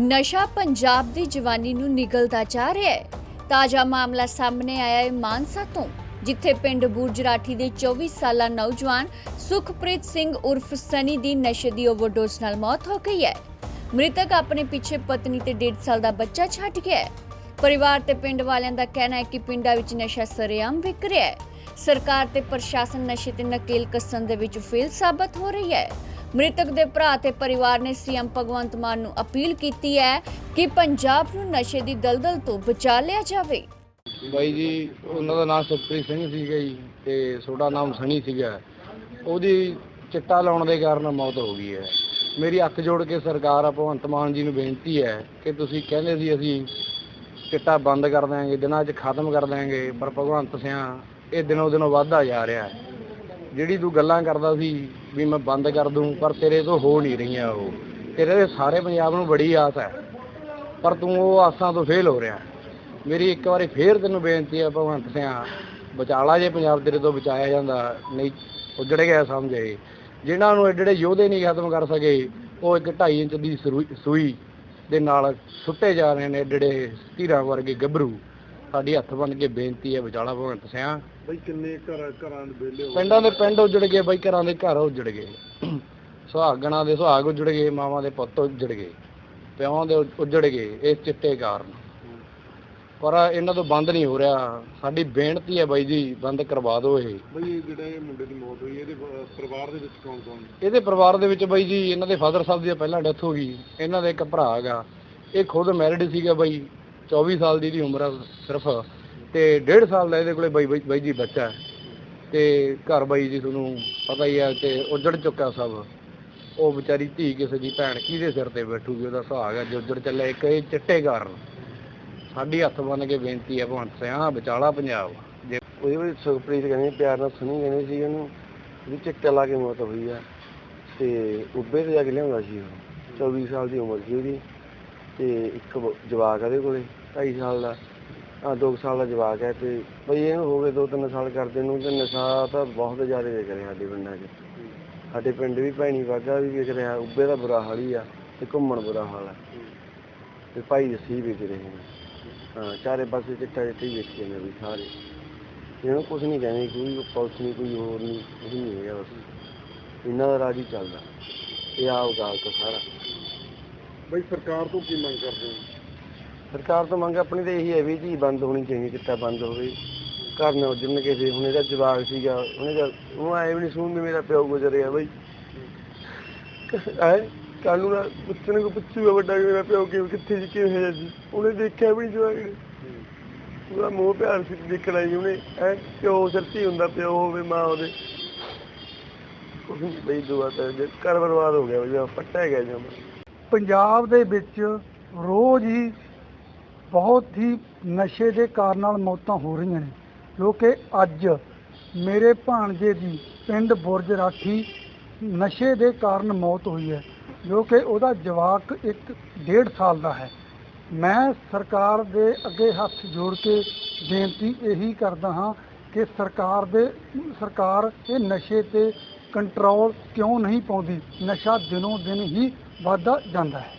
ਨਸ਼ਾ ਪੰਜਾਬ ਦੀ ਜਵਾਨੀ ਨੂੰ ਨਿਗਲਦਾ ਜਾ ਰਿਹਾ ਹੈ। ਤਾਜ਼ਾ ਮਾਮਲਾ ਸਾਹਮਣੇ ਆਇਆ ਹੈ ਮਾਨਸਾ ਤੋਂ, ਜਿੱਥੇ ਪਿੰਡ ਬੂਰਜਰਾਠੀ ਦੇ 24 ਸਾਲਾ ਨੌਜਵਾਨ ਸੁਖਪ੍ਰੀਤ ਸਿੰਘ ਉਰਫ ਸਨੀ ਦੀ ਨਸ਼ੇ ਦੀ ਓਵਰਡੋਜ਼ ਨਾਲ ਮੌਤ ਹੋ ਗਈ ਹੈ। ਮ੍ਰਿਤਕ ਆਪਣੇ ਪਿੱਛੇ ਪਤਨੀ ਤੇ 1.5 ਸਾਲ ਦਾ ਬੱਚਾ ਛੱਡ ਗਿਆ ਹੈ। ਪਰਿਵਾਰ ਤੇ ਪਿੰਡ ਵਾਲਿਆਂ ਦਾ ਕਹਿਣਾ ਹੈ ਕਿ ਪਿੰਡਾਂ ਵਿੱਚ ਨਸ਼ਾ ਸਰੇਆਮ ਵਿਕ ਰਿਹਾ ਹੈ। ਸਰਕਾਰ ਤੇ ਪ੍ਰਸ਼ਾਸਨ ਨਸ਼ੇ ਤੇ ਨਕੇਲ ਕੱਸਣ ਦੇ ਵਿੱਚ ਫੇਲ ਸਾਬਤ ਹੋ ਰਹੀ ਹੈ। ਮ੍ਰਿਤਕ ਦੇ ਭਰਾ ਤੇ ਪਰਿਵਾਰ ਨੇ ਸੀਐਮ ਭਗਵੰਤ ਮਾਨ ਨੂੰ ਅਪੀਲ ਕੀਤੀ ਹੈ ਕਿ ਪੰਜਾਬ ਨੂੰ ਨਸ਼ੇ ਦੀ ਦਲਦਲ ਤੋਂ ਬਚਾ ਲਿਆ ਜਾਵੇ। ਬਾਈ ਜੀ, ਉਹਨਾਂ ਦਾ ਨਾਮ ਸੁਖਪ੍ਰੀਤ ਸਿੰਘ ਸੀਗਾ ਜੀ ਤੇ ਛੋਟਾ ਨਾਮ ਸਣੀ ਸੀਗਾ। ਉਹਦੀ ਚਿੱਟਾ ਲਾਉਣ ਦੇ ਕਾਰਨ ਮੌਤ ਹੋ ਗਈ ਹੈ। ਮੇਰੀ ਅੱਖ ਜੋੜ ਕੇ ਸਰਕਾਰ ਭਗਵੰਤ ਮਾਨ ਜੀ ਨੂੰ ਬੇਨਤੀ ਹੈ ਕਿ ਤੁਸੀਂ ਕਹਿੰਦੇ ਸੀ ਅਸੀਂ ਚਿੱਟਾ ਬੰਦ ਕਰ ਦਿਆਂਗੇ, ਦਿਨਾਂ 'ਚ ਖਤਮ ਕਰ ਦਿਆਂਗੇ, ਪਰ ਭਗਵੰਤ ਸਿਆਂ ਇਹ ਦਿਨੋਂ ਦਿਨੋਂ ਵੱਧਦਾ ਜਾ ਰਿਹਾ ਹੈ। ਜਿਹੜੀ ਤੂੰ ਗੱਲਾਂ ਕਰਦਾ ਸੀ ਵੀ ਮੈਂ ਬੰਦ ਕਰ ਦੂੰ, ਪਰ ਤੇਰੇ ਤੋਂ ਹੋ ਨਹੀਂ ਰਹੀਆਂ ਉਹ। ਤੇਰੇ ਦੇ ਸਾਰੇ ਪੰਜਾਬ ਨੂੰ ਬੜੀ ਆਸ ਹੈ, ਪਰ ਤੂੰ ਉਹ ਆਸਾਂ ਤੋਂ ਫੇਲ ਹੋ ਰਿਹਾ ਮੇਰੀ ਇੱਕ ਵਾਰੀ ਫੇਰ ਤੈਨੂੰ ਬੇਨਤੀ ਹੈ, ਭਗਵੰਤ ਸਿਆਂ ਬਚਾਲਾ ਜੇ ਪੰਜਾਬ ਤੇਰੇ ਤੋਂ ਬਚਾਇਆ ਜਾਂਦਾ, ਨਹੀਂ ਉੱਜੜ ਗਿਆ ਸਮਝੇ। ਜਿਨ੍ਹਾਂ ਨੂੰ ਐਡੇ ਯੋਧੇ ਨਹੀਂ ਖਤਮ ਕਰ ਸਕੇ, ਉਹ ਇੱਕ 2.5 ਇੰਚ ਦੀ ਸੂਈ ਦੇ ਨਾਲ ਸੁੱਟੇ ਜਾ ਰਹੇ ਨੇ ਐਡੇ ਐਡੇ ਧੀਰਾਂ ਵਰਗੇ ਗੱਭਰੂ। ਸਾਡੀ ਹੱਥ ਬੰਨ ਕੇ ਬੇਨਤੀ ਹੈ ਬਚਾਲਾ ਭਗਵੰਤ ਸਿਆਂ। ਬਈ ਕਿੰਨੇ ਘਰ ਘਰਾਂ ਦੇ ਵਿਹਲੇ ਹੋ ਪਿੰਡਾਂ ਦੇ ਪਿੰਡ ਉੱਜੜ ਗਏ ਬਾਈ ਘਰਾਂ ਦੇ ਘਰ ਉੱਜੜ ਗਏ। ਸੁਹਾਗਣਾ ਦੇ ਸੁਹਾਗ ਉੱਜੜ ਗਏ ਮਾਵਾਂ ਦੇ ਪੁੱਤ ਉੱਜੜ ਗਏ ਪਿਓਾਂ ਦੇ ਉੱਜ- ਉੱਜੜ ਗਏ ਇਸ ਚਿੱਟੇ ਕਾਰਨ। ਪਰ ਇਹਨਾਂ ਤੋਂ ਬੰਦ ਨਹੀਂ ਹੋ ਰਿਹਾ। ਸਾਡੀ ਬੇਨਤੀ ਹੈ ਬਾਈ ਜੀ ਬੰਦ ਕਰਵਾ ਦਿਓ ਇਹ। ਬਈ ਇਹ ਜਿਹੜਾ ਇਹ ਮੁੰਡੇ ਦੀ ਮੌਤ ਹੋਈ ਇਹਦੇ ਪਰਿਵਾਰ ਦੇ ਵਿੱਚ ਕੌਣ ਕੌਣ ਇਹਦੇ ਪਰਿਵਾਰ ਦੇ ਵਿੱਚ ਬਾਈ ਜੀ ਇਹਨਾਂ ਦੇ ਫਾਦਰ ਸਾਹਿਬ ਦੀ ਪਹਿਲਾਂ ਡੈਥ ਹੋ ਗਈ। ਇਹਨਾਂ ਦਾ ਇੱਕ ਭਰਾ ਹੈਗਾ। ਇਹ ਖੁਦ ਮੈਰਿਡ ਸੀਗਾ ਬਾਈ। 24 ਸਾਲ ਦੀ ਦੀ ਉਮਰ ਆ ਸਿਰਫ ਤੇ 1.5 ਸਾਲ ਦਾ ਇਹਦੇ ਕੋਲੇ ਬਾਈ ਬਾਈ ਬਾਈ ਜੀ ਬੱਚਾ ਹੈ ਤੇ ਘਰ ਬਾਈ ਜੀ ਤੁਹਾਨੂੰ ਪਤਾ ਹੀ ਹੈ ਤੇ ਉੱਜੜ ਚੁੱਕਾ ਸਭ। ਉਹ ਵਿਚਾਰੀ ਧੀ ਕਿਸੇ ਦੀ ਭੈਣ ਕਿਹਦੇ ਸਿਰ ਤੇ ਬੈਠੂਗੀ, ਉਹਦਾ ਸੁਹਾਗ ਹੈ ਜੋ ਉੱਜੜ ਚੱਲਿਆ ਇੱਕ ਇਹ ਚਿੱਟੇ ਕਾਰਨ ਸਾਡੀ ਹੱਥ ਬੰਨ ਕੇ ਬੇਨਤੀ ਹੈ ਭਗਵੰਤ ਸਿਆਂ ਵਿਚਾਲਾ ਪੰਜਾਬ। ਜੇ ਉਹਦੇ ਵਿੱਚ ਸੁਖਪ੍ਰੀਤ ਕਹਿੰਦੇ, ਪਿਆਰ ਨਾਲ ਸੁਣੀ ਕਹਿੰਦੇ ਸੀ ਉਹਨੂੰ ਵੀ ਚਿੱਟਾ ਲਾ ਕੇ ਮੌਤ ਹੋਈ ਆ। ਤੇ ਉੱਬੇ ਤੇ ਜਾ ਕੇ ਲਿਆਉਂਦਾ ਸੀ ਉਹ 24 ਸਾਲ ਦੀ ਉਮਰ ਸੀ ਉਹਦੀ। ਤੇ ਇੱਕ ਬ- ਜਵਾਕ ਆ ਉਹਦੇ ਕੋਲੇ। 2.5 ਸਾਲ ਦਾ ਆ 2 ਸਾਲ ਦਾ ਜਵਾਕ ਹੈ ਤੇ ਬਈ ਇਹਨੂੰ ਹੋ ਗਏ 2-3 ਸਾਲ ਕਰਦੇ ਨੂੰ ਤੇ ਨਸ਼ਾ ਤਾਂ ਬਹੁਤ ਜ਼ਿਆਦਾ ਵਿਕ ਰਿਹਾ ਸਾਡੇ ਪਿੰਡਾਂ 'ਚ। ਸਾਡੇ ਪਿੰਡ ਵੀ ਭੈਣੀ ਵਾਗਾ ਵੀ ਵਿਕ ਰਿਹਾ, ਉੱਬੇ ਦਾ ਬੁਰਾ ਹਾਲ ਹੀ ਆ ਤੇ ਘੁੰਮਣ ਬੁਰਾ ਹਾਲ ਆ। ਤੇ ਭਾਈ ਅਸੀਂ ਵਿਕ ਰਹੇ ਨੇ। ਹਾਂ, ਚਾਰੇ ਪਾਸੇ ਚਿੱਟਾ ਚਿੱਟਾ ਹੀ ਵੇਚੀ ਜਾਂਦੇ ਵੀ ਸਾਰੇ। ਇਹਨੂੰ ਕੁਝ ਨਹੀਂ ਕਹਿੰਦੇ, ਕੋਈ ਪੁਲਿਸ ਨਹੀਂ, ਕੋਈ ਹੋਰ ਨਹੀਂ ਕੁਝ ਨਹੀਂ ਹੈਗਾ ਬਸ। ਇਹਨਾਂ ਦਾ ਰਾਜ ਹੀ ਚੱਲਦਾ। ਇਹ ਆਪ ਗਾਲ ਤੋਂ ਸਾਰਾ। ਬਈ ਸਰਕਾਰ ਤੋਂ ਕੀ ਮੰਗ ਕਰਦੇ ਹੋ? ਸਰਕਾਰ ਤੋਂ ਮੰਗ ਆਪਣੀ ਤਾਂ ਇਹੀ ਹੈ ਵੀ ਜੀ ਬੰਦ ਹੋਣੀ ਚਾਹੀਦੀ, ਚਿੱਟਾ ਬੰਦ ਹੋਵੇ। ਘਰ ਨਾ ਉਜੜਨ ਕਿਸੇ ਹੁਣ ਇਹਦਾ ਜਵਾਕ ਸੀਗਾ ਉਹਨੇ ਤਾਂ ਉਹ ਐ ਵੀ ਨਹੀਂ ਸੁਣ ਵੀ ਮੇਰਾ ਪਿਓ ਗੁਜ਼ਰਿਆ ਬਈ। ਐ ਕਾਨੂੰ ਦਾ ਪੁੱਛਣ ਕੋ ਪੁੱਛੂਗਾ ਵੱਡਾ ਵੀ ਮੇਰਾ ਪਿਓ ਕਿ ਕਿੱਥੇ ਜੀ ਕਿਵੇਂ ਹੈ ਜੀ ਉਹਨੇ ਦੇਖਿਆ ਵੀ ਨਹੀਂ ਜਵਾਕ। ਉਹਦਾ ਮੋਹ ਪਿਆਰ ਸੀ ਦੇਖਣਾ ਜੀ ਉਹਨੇ। ਐ ਪਿਓ ਸਰਤੀ ਹੁੰਦਾ, ਪਿਓ ਹੋਵੇ, ਮਾਂ ਉਹਦੇ ਬਈ ਦੁਆ ਤਾਂ ਜੇ ਘਰ ਬਰਬਾਦ ਹੋ ਗਿਆ ਬਈ ਪੱਟਾ ਗਿਆ ਜਮਾ ਪੰਜਾਬ ਦੇ ਵਿੱਚ ਰੋਜ਼ ਹੀ ਬਹੁਤ ਹੀ ਨਸ਼ੇ ਦੇ ਕਾਰਨ ਨਾਲ ਮੌਤਾਂ ਹੋ ਰਹੀਆਂ ਨੇ। ਜੋ ਕਿ ਅੱਜ ਮੇਰੇ ਭਾਣਜੇ ਦੀ ਪਿੰਡ ਬੁਰਜ ਰਾਖੀ ਨਸ਼ੇ ਦੇ ਕਾਰਨ ਮੌਤ ਹੋਈ ਹੈ। ਜੋ ਕਿ ਉਹਦਾ ਜਵਾਕ ਇੱਕ ਡੇਢ ਸਾਲ ਦਾ ਹੈ। ਮੈਂ ਸਰਕਾਰ ਦੇ ਅੱਗੇ ਹੱਥ ਜੋੜ ਕੇ ਬੇਨਤੀ ਇਹੀ ਕਰਦਾ ਹਾਂ ਕਿ ਸਰਕਾਰ ਦੇ, ਸਰਕਾਰ ਇਹ ਨਸ਼ੇ ਤੇ ਕੰਟਰੋਲ ਕਿਉਂ ਨਹੀਂ ਪਾਉਂਦੀ? ਨਸ਼ਾ ਦਿਨੋਂ ਦਿਨ ਹੀ ਵੱਧਦਾ ਜਾਂਦਾ ਹੈ।